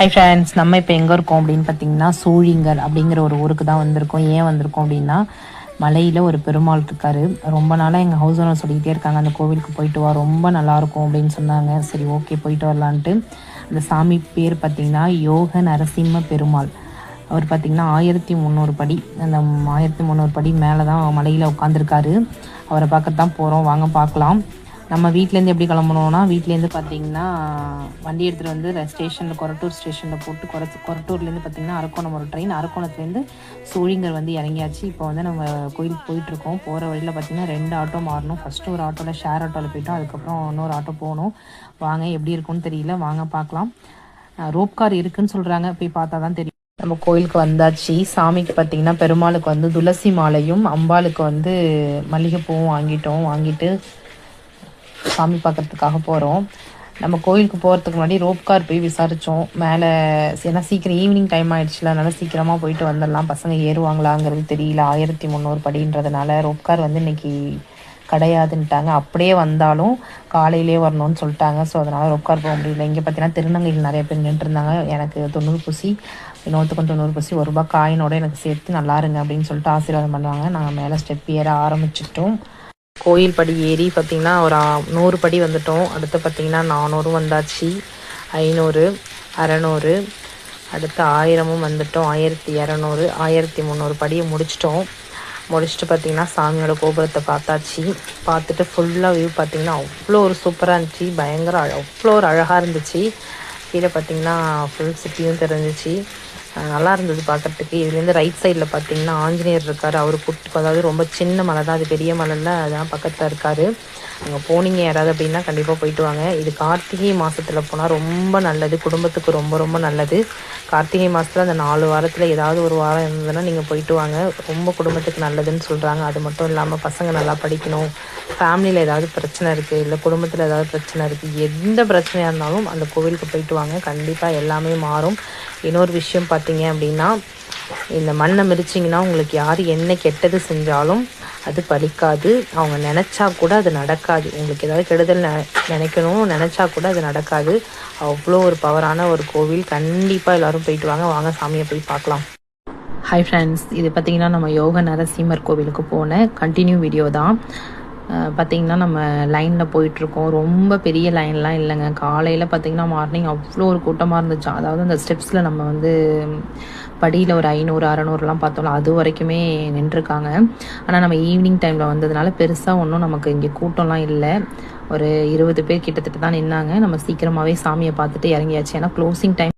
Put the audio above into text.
Hi friends நம்ம இப்போ எங்கே இருக்கோம் அப்படின்னு பார்த்தீங்கன்னா சூழிங்கர் அப்படிங்கிற ஒரு ஊருக்கு தான் வந்திருக்கோம். ஏன் வந்திருக்கோம் அப்படின்னா மலையில் ஒரு பெருமாள் இருக்காரு. ரொம்ப நாளாக எங்கள் ஹவுஸ் ஓனர் சொல்லிக்கிட்டே இருக்காங்க அந்த கோவிலுக்கு போயிட்டு வா ரொம்ப நல்லாயிருக்கும் அப்படின்னு சொன்னாங்க. சரி ஓகே போயிட்டு வரலான்ட்டு. அந்த சாமி பேர் பார்த்திங்கன்னா யோக நரசிம்ம பெருமாள். அவர் பார்த்திங்கன்னா ஆயிரத்தி முந்நூறு படி அந்த ஆயிரத்தி முந்நூறு படி மேலே தான் மலையில் உட்காந்துருக்காரு அவரை பார்க்க தான் போகிறோம் வாங்க பார்க்கலாம். நம்ம வீட்டிலேருந்து எப்படி கிளம்பணும்னா வீட்டிலேருந்து பார்த்தீங்கன்னா வண்டி எடுத்துகிட்டு வந்து ஸ்டேஷனில் கொரட்டூர் ஸ்டேஷனில் போட்டு கொரத்து கொரட்டூர்லேருந்து பார்த்தீங்கன்னா அரக்கோணம் ஒரு ட்ரெயின் அரக்கோணத்துலேருந்து சூழிங்கர் வந்து இறங்கியாச்சு. இப்போ வந்து நம்ம கோயிலுக்கு போயிட்டுருக்கோம். போகிற வழியில் பார்த்தீங்கன்னா ரெண்டு ஆட்டோ மாறணும். ஃபஸ்ட்டு ஒரு ஆட்டோவில் ஷேர் ஆட்டோவில் போயிட்டோம். அதுக்கப்புறம் இன்னொரு ஆட்டோ போகணும். வாங்க எப்படி இருக்கும்னு தெரியல. வாங்க பார்க்கலாம். ரோப் கார் இருக்குன்னு சொல்கிறாங்க போய் பார்த்தா தான் தெரியும். நம்ம கோயிலுக்கு வந்தாச்சு. சாமிக்கு பார்த்தீங்கன்னா பெருமாளுக்கு வந்து துளசி மாலையும் அம்பாளுக்கு வந்து மல்லிகைப்பூவும் வாங்கிட்டோம். வாங்கிட்டு சாமி பார்க்கறதுக்காக போகிறோம் நம்ம கோயிலுக்கு போகிறதுக்கு முன்னாடி ரோப் கார் போய் விசாரித்தோம் மேலே ஏன்னா சீக்கிரம் ஈவினிங் டைம் ஆகிடுச்சுல அதனால் சீக்கிரமாக போயிட்டு வந்துடலாம். பசங்க ஏறுவாங்களாங்கிறது தெரியல. ஆயிரத்தி முந்நூறு படின்றதுனால ரோப் கார் வந்து இன்னைக்கு கிடையாதுன்ட்டாங்க. அப்படியே வந்தாலும் காலையிலே வரணும்னு சொல்லிட்டாங்க. ஸோ அதனால் ரோப் கார் போக முடியல. இங்கே பார்த்தீங்கன்னா திருநங்கைகள் நிறைய பேர் நின்றுருந்தாங்க. எனக்கு தொண்ணூறு பூசி இன்னொருத்துக்கும் தொண்ணூறு பூசி ஒரு ரூபா காயினோட எனக்கு சேர்த்து நல்லா இருங்க அப்படின்னு சொல்லிட்டு ஆசீர்வாதம் பண்ணுவாங்க. நாங்கள் மேலே ஸ்டெப் ஏற ஆரம்பிச்சிட்டோம். கோயில் படி ஏறி பார்த்திங்கன்னா ஒரு நூறு படி வந்துட்டோம். அடுத்து பார்த்திங்கன்னா நானூறு வந்தாச்சு. ஐநூறு அறநூறு அடுத்து ஆயிரமும் வந்துட்டோம். ஆயிரத்தி இரநூறு ஆயிரத்தி முந்நூறு படியை முடிச்சிட்டோம். முடிச்சுட்டு பார்த்திங்கன்னா சாமியோட கோபுரத்தை பார்த்தாச்சு. பார்த்துட்டு ஃபுல்லாக வியூ பார்த்திங்கன்னா அவ்வளோ ஒரு சூப்பராக இருந்துச்சு. பயங்கர அவ்வளோ ஒரு அழகாக இருந்துச்சு. கீழே பார்த்திங்கன்னா ஃபுல் சிட்டியும் தெரிஞ்சிச்சு. நல்லா இருந்தது பார்க்குறதுக்கு இதுலேருந்து ரைட் சைடில் பார்த்தீங்கன்னா ஆஞ்சநேயர் இருக்கார். அவர் குட்டி அதாவது ரொம்ப சின்ன மலை தான். அது பெரிய மலையில் அதான் பக்கத்தில் இருக்கார். அங்கே போனீங்க யாராவது அப்படின்னா கண்டிப்பாக போயிட்டு வாங்க. இது கார்த்திகை மாதத்தில் போனால் ரொம்ப நல்லது. குடும்பத்துக்கு ரொம்ப ரொம்ப நல்லது. கார்த்திகை மாதத்தில் அந்த நாலு வாரத்தில் ஏதாவது ஒரு வாரம் இருந்ததுன்னா நீங்கள் போயிட்டு வாங்க. ரொம்ப குடும்பத்துக்கு நல்லதுன்னு சொல்கிறாங்க அது மட்டும் இல்லாமல் பசங்க நல்லா படிக்கணும். ஃபேமிலியில் ஏதாவது பிரச்சனை இருக்குது இல்லை குடும்பத்தில் ஏதாவது பிரச்சனை இருக்குது எந்த பிரச்சனையாக இருந்தாலும் அந்த கோவிலுக்கு போயிட்டு வாங்க. கண்டிப்பாக எல்லாமே மாறும். இன்னொரு விஷயம் பார்த்தீங்க அப்படின்னா இந்த மண்ணை மிதிச்சிங்கன்னா உங்களுக்கு யார் என்ன கெட்டது செஞ்சாலும் அது பலிக்காது. அவங்க நினச்சா கூட அது நடக்காது. உங்களுக்கு ஏதாவது கெடுதல் நினைக்கணும் நினச்சா கூட அது நடக்காது. அவ்வளோ ஒரு பவரான ஒரு கோவில். கண்டிப்பாக எல்லோரும் போயிட்டு வாங்க. வாங்க சாமியை போய் பார்க்கலாம். ஹாய் ஃப்ரெண்ட்ஸ் இது பார்த்திங்கன்னா நம்ம யோக நரசிம்மர் கோவிலுக்கு போன கண்டினியூ வீடியோ தான். பார்த்திங்கன்னா நம்ம லைனில் போயிட்டுருக்கோம். ரொம்ப பெரிய லைன்லாம் இல்லைங்க. காலையில் பார்த்திங்கன்னா மார்னிங் அவ்வளோ ஒரு கூட்டமாக இருந்துச்சு. அதாவது அந்த ஸ்டெப்ஸில் நம்ம வந்து படியில் ஒரு ஐநூறு அறநூறுலாம் பார்த்தோம்ல அது வரைக்குமே நின்றுருக்காங்க. ஆனால் நம்ம ஈவினிங் டைமில் வந்ததுனால பெருசாக ஒன்றும் நமக்கு இங்கே கூட்டம்லாம் இல்லை. ஒரு இருபது பேர் கிட்டத்தட்ட தான் நின்னாங்க. நம்ம சீக்கிரமாகவே சாமியை பார்த்துட்டு இறங்கியாச்சு. ஏன்னா க்ளோசிங் டைம்